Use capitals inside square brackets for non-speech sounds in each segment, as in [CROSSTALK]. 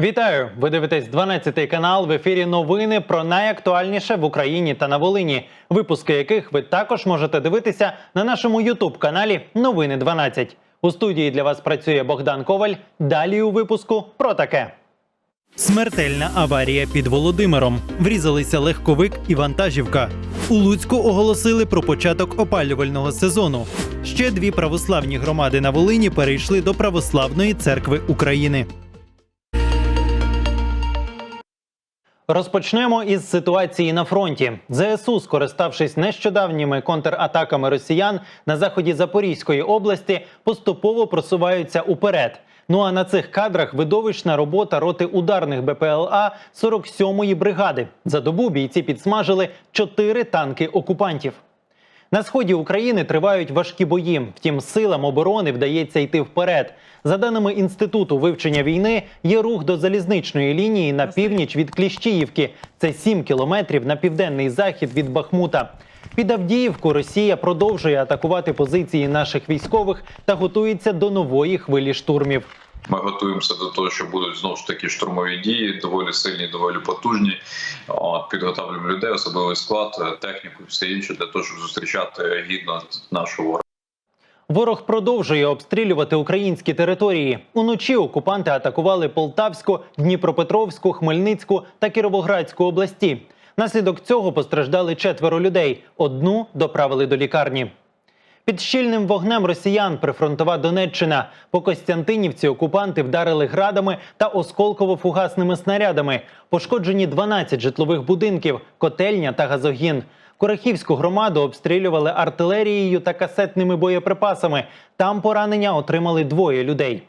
Вітаю! Ви дивитесь 12 канал в ефірі. Новини про найактуальніше в Україні та на Волині. Випуски яких ви також можете дивитися на нашому Ютуб каналі Новини 12. У студії для вас працює Богдан Коваль. Далі у випуску про таке. Смертельна аварія під Володимиром. Врізалися легковик і вантажівка. У Луцьку оголосили про початок опалювального сезону. Ще дві православні громади на Волині перейшли до Православної церкви України. Розпочнемо із ситуації на фронті. ЗСУ, скориставшись нещодавніми контратаками росіян на заході Запорізької області, поступово просуваються уперед. Ну а на цих кадрах видовищна робота роти ударних БПЛА 47-ї бригади. За добу бійці підсмажили чотири танки окупантів. На сході України тривають важкі бої. Втім, силам оборони вдається йти вперед. За даними інституту вивчення війни, є рух до залізничної лінії на північ від Кліщіївки. Це 7 кілометрів на південний захід від Бахмута. Під Авдіївку Росія продовжує атакувати позиції наших військових та готується до нової хвилі штурмів. Ми готуємося до того, що будуть знову ж таки штурмові дії, доволі сильні, доволі потужні. От, підготовлюємо людей, особливий склад, техніку і все інше для того, щоб зустрічати гідно нашого ворога. Ворог продовжує обстрілювати українські території. Уночі окупанти атакували Полтавську, Дніпропетровську, Хмельницьку та Кіровоградську області. Наслідок цього постраждали четверо людей. Одну доправили до лікарні. Під щільним вогнем росіян прифронтова Донеччина. По Костянтинівці окупанти вдарили градами та осколково-фугасними снарядами. Пошкоджені 12 житлових будинків, котельня та газогін. Корахівську громаду обстрілювали артилерією та касетними боєприпасами. Там поранення отримали двоє людей.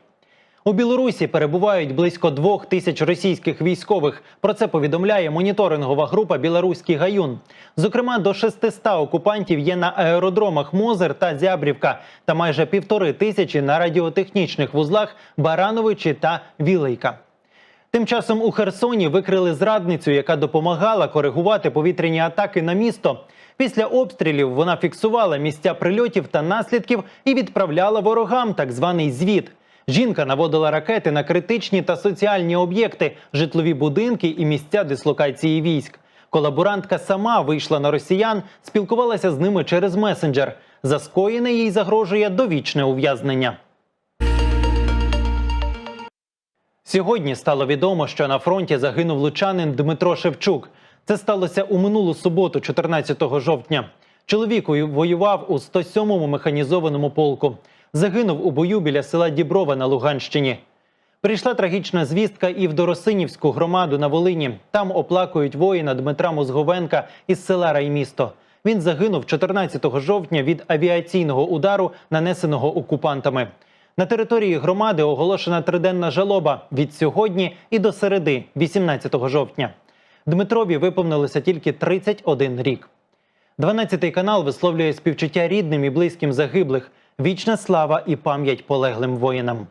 У Білорусі перебувають близько двох тисяч російських військових. Про це повідомляє моніторингова група Білоруський гаюн. Зокрема, до 600 окупантів є на аеродромах Мозер та Зябрівка та майже півтори тисячі на радіотехнічних вузлах Барановичі та Вілейка. Тим часом у Херсоні викрили зрадницю, яка допомагала коригувати повітряні атаки на місто. Після обстрілів вона фіксувала місця прильотів та наслідків і відправляла ворогам так званий звіт. Жінка наводила ракети на критичні та соціальні об'єкти, житлові будинки і місця дислокації військ. Колаборантка сама вийшла на росіян, спілкувалася з ними через месенджер. За скоєне їй загрожує довічне ув'язнення. Сьогодні стало відомо, що на фронті загинув лучанин Дмитро Шевчук. Це сталося у минулу суботу, 14 жовтня. Чоловік воював у 107-му механізованому полку. Загинув у бою біля села Діброва на Луганщині. Прийшла трагічна звістка і в Доросинівську громаду на Волині. Там оплакують воїна Дмитра Мозговенка із села Раймісто. Він загинув 14 жовтня від авіаційного удару, нанесеного окупантами. На території громади оголошена триденна жалоба від сьогодні і до середи, 18 жовтня. Дмитрові виповнилося тільки 31 рік. 12 канал висловлює співчуття рідним і близьким загиблих. Вічна слава і пам'ять полеглим воїнам.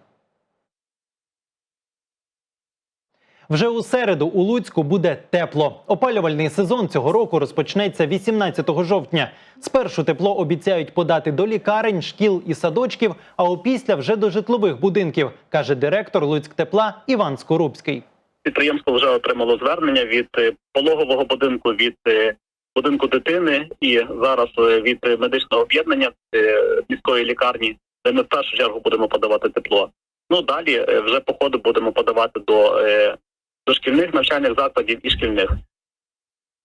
Вже у середу у Луцьку буде тепло. Опалювальний сезон цього року розпочнеться 18 жовтня. Спершу тепло обіцяють подати до лікарень, шкіл і садочків, а опісля вже до житлових будинків, каже директор Луцьктепла Іван Скорубський. Підприємство вже отримало звернення від е, пологового будинку, від е, будинку дитини і зараз е, від медичного об'єднання е, міської лікарні, де ми в першу чергу будемо подавати тепло. Ну далі е, вже по ходу будемо подавати до, е, до шкільних навчальних закладів і шкільних.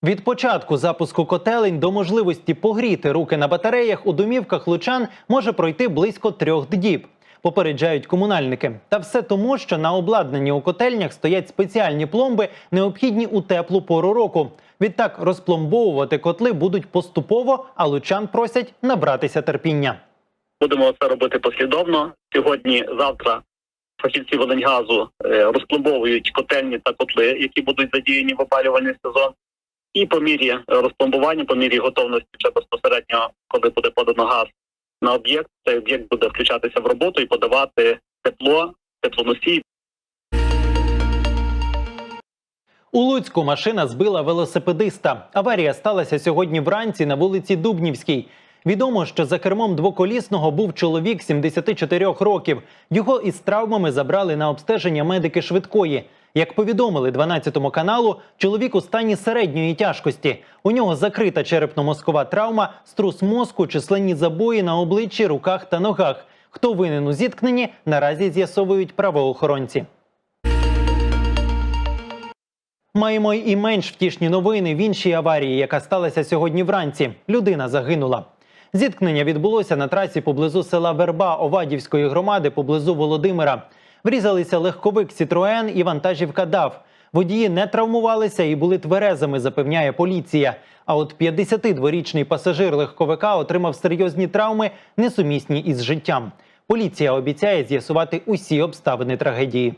Від початку запуску котелень до можливості погріти руки на батареях у домівках лучан може пройти близько трьох діб. Попереджають комунальники. Та все тому, що на обладнанні у котельнях стоять спеціальні пломби, необхідні у теплу пору року. Відтак розпломбовувати котли будуть поступово, а лучан просять набратися терпіння. Будемо це робити послідовно. Сьогодні, завтра фахівці Волиньгазу е, розпломбовують котельні та котли, які будуть задіяні в опалювальний сезон. І по мірі розпломбування, по мірі готовності вже безпосередньо, коли буде подано газ на об'єкт, цей об'єкт буде включатися в роботу і подавати тепло, теплоносій У Луцьку машина збила велосипедиста. Аварія сталася сьогодні вранці на вулиці Дубнівській. Відомо, що за кермом двоколісного був чоловік 74 років. Його із травмами забрали на обстеження медики швидкої. Як повідомили 12 каналу, чоловік у стані середньої тяжкості. У нього закрита черепно-мозкова травма, струс мозку, численні забої на обличчі, руках та ногах. Хто винен у зіткненні, наразі з'ясовують правоохоронці. Маємо і менш втішні новини в іншій аварії, яка сталася сьогодні вранці. Людина загинула. Зіткнення відбулося на трасі поблизу села Верба Овадівської громади поблизу Володимира. Врізалися легковик Сітроен і вантажівка ДАВ. Водії не травмувалися і були тверезими, запевняє поліція. А от 52-річний пасажир легковика отримав серйозні травми, несумісні із життям. Поліція обіцяє з'ясувати усі обставини трагедії.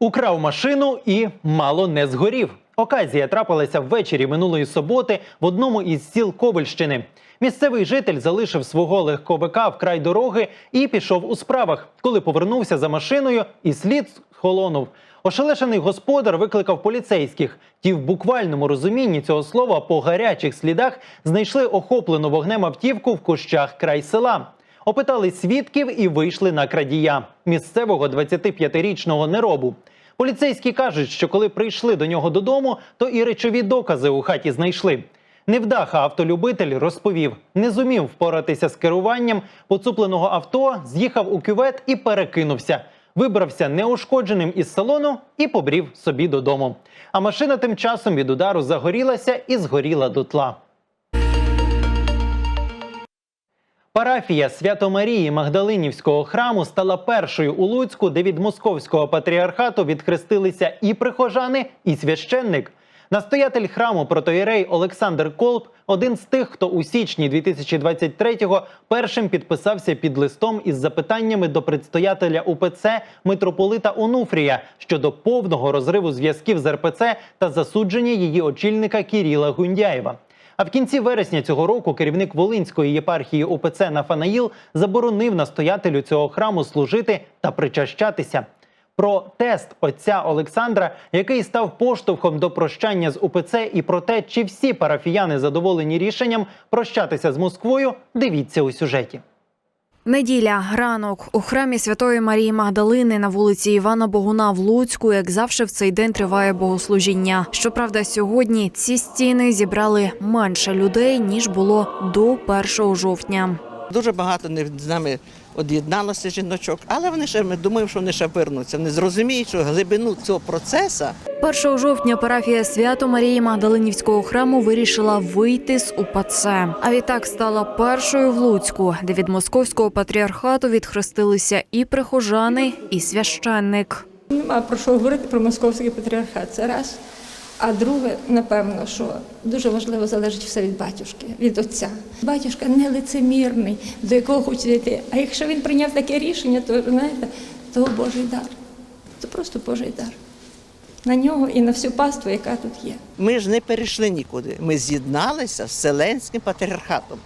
Украв машину і мало не згорів. Оказія трапилася ввечері минулої суботи в одному із сіл Ковальщини. Місцевий житель залишив свого легковика в край дороги і пішов у справах. Коли повернувся за машиною, і слід схолонув. Ошелешений господар викликав поліцейських. Ті в буквальному розумінні цього слова по гарячих слідах знайшли охоплену вогнем автівку в кущах край села. Опитали свідків і вийшли на крадія місцевого 25-річного неробу. Поліцейські кажуть, що коли прийшли до нього додому, то і речові докази у хаті знайшли. Невдаха автолюбитель розповів, не зумів впоратися з керуванням поцупленого авто, з'їхав у кювет і перекинувся. Вибрався неушкодженим із салону і побрів собі додому. А машина тим часом від удару загорілася і згоріла дотла. Парафія Свято-Марії Магдалинівського храму стала першою у Луцьку, де від московського патріархату відхрестилися і прихожани, і священник. Настоятель храму протоєрей Олександр Колб один з тих, хто у січні 2023-го першим підписався під листом із запитаннями до предстоятеля УПЦ митрополита Онуфрія щодо повного розриву зв'язків з РПЦ та засудження її очільника Кіріла Гундяєва. А в кінці вересня цього року керівник Волинської єпархії ОПЦ Нафанаїл заборонив настоятелю цього храму служити та причащатися. Про тест отця Олександра, який став поштовхом до прощання з УПЦ, і про те, чи всі парафіяни задоволені рішенням прощатися з Москвою, дивіться у сюжеті. Неділя, ранок у храмі Святої Марії Магдалини на вулиці Івана Богуна в Луцьку, як завжди, в цей день триває богослужіння. Щоправда, сьогодні ці стіни зібрали менше людей ніж було до 1 жовтня. Дуже багато не з нами од'єдналося жіночок, але вони ще ми думаємо, що вони ще вернуться. Вони зрозуміють, що глибину цього процесу 1 жовтня парафія Свято Марії Магдалинівського храму вирішила вийти з УПЦ. А відтак стала першою в Луцьку, де від московського патріархату відхрестилися і прихожани, і священник. Нема про що говорити про московський патріархат. Це раз. А друге, напевно, що дуже важливо залежить все від батюшки, від отця. Батюшка не лицемірний, до якого хоче йти. А якщо він прийняв таке рішення, то знаєте, то Божий дар. Це просто Божий дар. На нього і на всю паству, яка тут є. ми ж не перейшли нікуди. Ми з'єдналися з Вселенським патріархатом.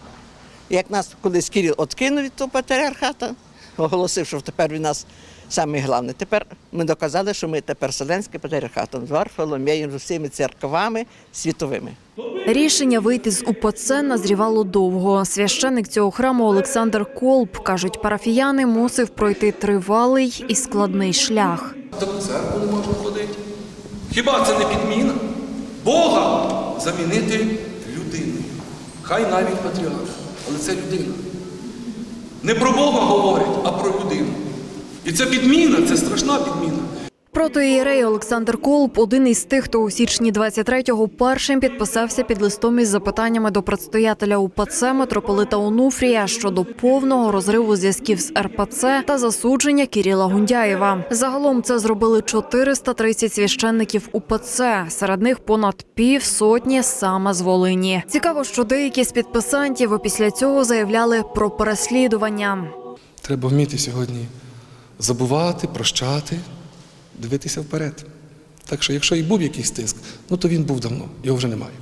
Як нас колись Кирил откинув від того патріархата, оголосив, що тепер він нас самий головний. Тепер ми доказали, що ми тепер Вселенським патріархатом з Варфоломєєм, з усіми церквами світовими. Рішення вийти з УПЦ назрівало довго. Священник цього храму Олександр Колб кажуть, парафіяни мусив пройти тривалий і складний шлях. До церкви не можна ходити. Хіба це не підміна? Бога замінити людиною. Хай навіть патріарх, але це людина. Не про Бога говорять, а про людину. І це підміна, це страшна підміна. Протоієрей Олександр Колб один із тих, хто у січні 23-го першим підписався під листом із запитаннями до предстоятеля УПЦ митрополита Онуфрія щодо повного розриву зв'язків з РПЦ та засудження Кіріла Гундяєва. Загалом це зробили 430 священників УПЦ, серед них понад пів сотні саме з Волині. Цікаво, що деякі з підписантів після цього заявляли про переслідування. Треба вміти сьогодні забувати, прощати, дивитися вперед. Так що, якщо і був якийсь тиск, ну то він був давно, його вже немає.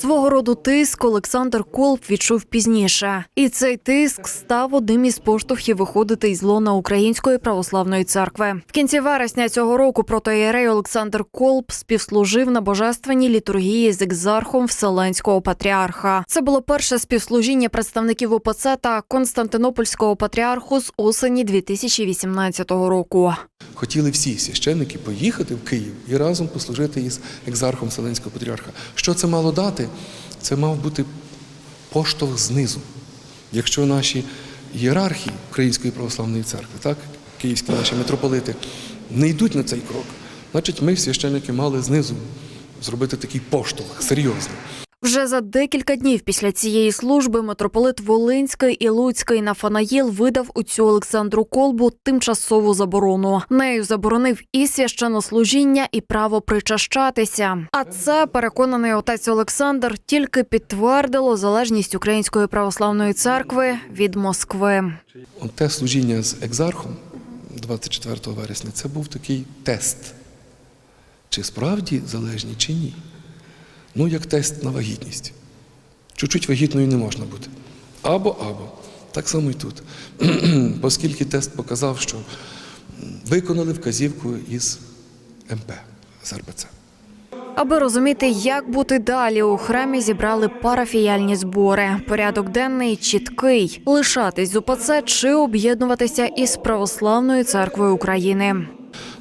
Свого роду тиск Олександр Колб відчув пізніше, і цей тиск став одним із поштовхів виходити із лона Української православної церкви. В кінці вересня цього року протоієрей Олександр Колб співслужив на божественній літургії з екзархом Вселенського патріарха. Це було перше співслужіння представників ОПЦ та Константинопольського патріарху з осені 2018 року. Хотіли всі священники поїхати в Київ і разом послужити із екзархом Вселенського патріарха. Що це мало дати? Це мав бути поштовх знизу. Якщо наші ієрархи Української православної церкви, так, київські наші митрополити, не йдуть на цей крок, значить ми, священники, мали знизу зробити такий поштовх серйозний. Вже за декілька днів після цієї служби митрополит Волинський і Луцький Нафанаїл видав у цю Олександру Колбу тимчасову заборону. Нею заборонив і священнослужіння, і право причащатися. А це переконаний отець Олександр тільки підтвердило залежність Української православної церкви від Москви. Те служіння з екзархом 24 вересня це був такий тест. Чи справді залежні, чи ні. Ну, як тест на вагітність. Чуть-чуть вагітною не можна бути. Або, або. Так само і тут. [CLEARS THROAT] Оскільки тест показав, що виконали вказівку із МП, з РПЦ. Аби розуміти, як бути далі, у храмі зібрали парафіяльні збори. Порядок денний чіткий: лишатись з УПЦ чи об'єднуватися із православною церквою України.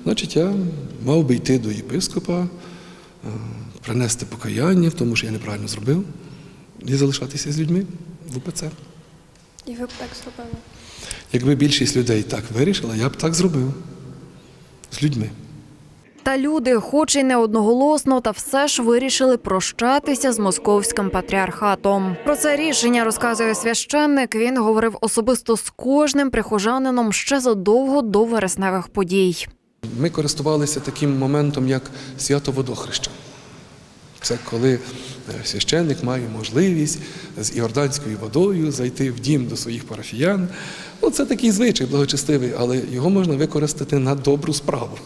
Значить, я мав би йти до єпископа, е, принести покаяння в тому, що я неправильно зробив, і залишатися з людьми в УПЦ. І ви б так зробили. Якби більшість людей так вирішила, я б так зробив з людьми. Та люди, хоч і не одноголосно, та все ж вирішили прощатися з московським патріархатом. Про це рішення розказує священник. Він говорив особисто з кожним прихожанином ще задовго до вересневих подій. Ми користувалися таким моментом, як свято водохреща. Це коли е, священник має можливість з іорданською водою зайти в дім до своїх парафіян. Ну, це такий звичай благочестивий, але його можна використати на добру справу.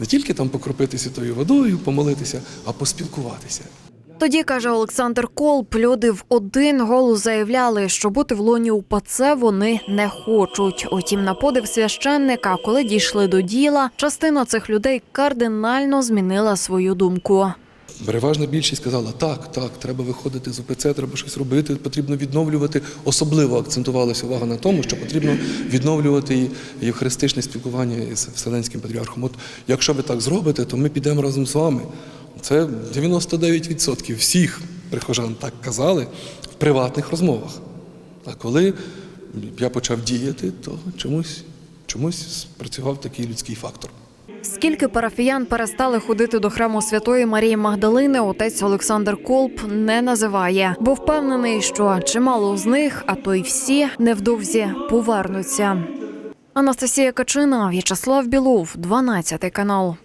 Не тільки там покропити святою водою, помолитися, а поспілкуватися. Тоді каже Олександр Колб, люди в один голос заявляли, що бути в лоні УПЦ вони не хочуть. Утім, на подив священника, коли дійшли до діла, частина цих людей кардинально змінила свою думку. Переважна більшість сказала, так, так, треба виходити з УПЦ, треба щось робити, потрібно відновлювати. Особливо акцентувалася увага на тому, що потрібно відновлювати євхаристичне спілкування із Вселенським патріархом. От якщо ви так зробите, то ми підемо разом з вами. Це 99% всіх прихожан так казали в приватних розмовах. А коли я почав діяти, то чомусь, чомусь спрацював такий людський фактор. Скільки парафіян перестали ходити до храму Святої Марії Магдалини, отець Олександр Колб не називає, бо впевнений, що чимало з них, а то й всі, невдовзі повернуться. Анастасія Качина, В'ячеслав Білов, 12 канал.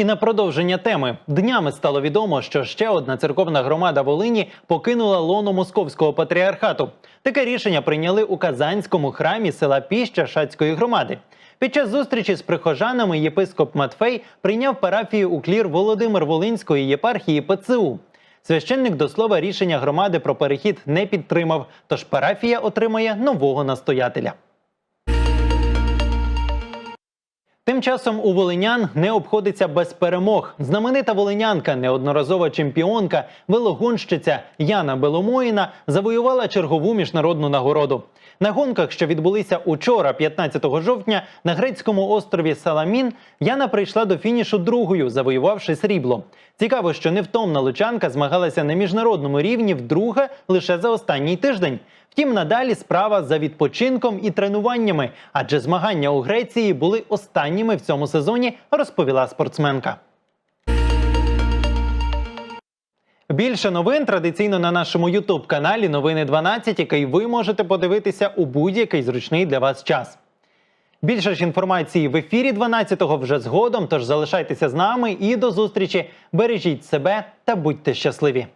І на продовження теми днями стало відомо, що ще одна церковна громада Волині покинула лоно московського патріархату. Таке рішення прийняли у Казанському храмі села Піща Шацької громади. Під час зустрічі з прихожанами єпископ Матфей прийняв парафію у клір Володимир Волинської єпархії ПЦУ. Священник до слова рішення громади про перехід не підтримав, тож парафія отримає нового настоятеля. Тим часом у волинян не обходиться без перемог. Знаменита волинянка, неодноразова чемпіонка, велогонщиця Яна Беломоїна завоювала чергову міжнародну нагороду. На гонках, що відбулися учора, 15 жовтня, на грецькому острові Саламін, Яна прийшла до фінішу другою, завоювавши срібло. Цікаво, що невтомна лучанка змагалася на міжнародному рівні вдруге лише за останній тиждень. Втім, надалі справа за відпочинком і тренуваннями, адже змагання у Греції були останніми в цьому сезоні, розповіла спортсменка. Більше новин традиційно на нашому Ютуб каналі Новини 12, який ви можете подивитися у будь-який зручний для вас час. Більше ж інформації в ефірі 12-го вже згодом. Тож залишайтеся з нами і до зустрічі. Бережіть себе та будьте щасливі.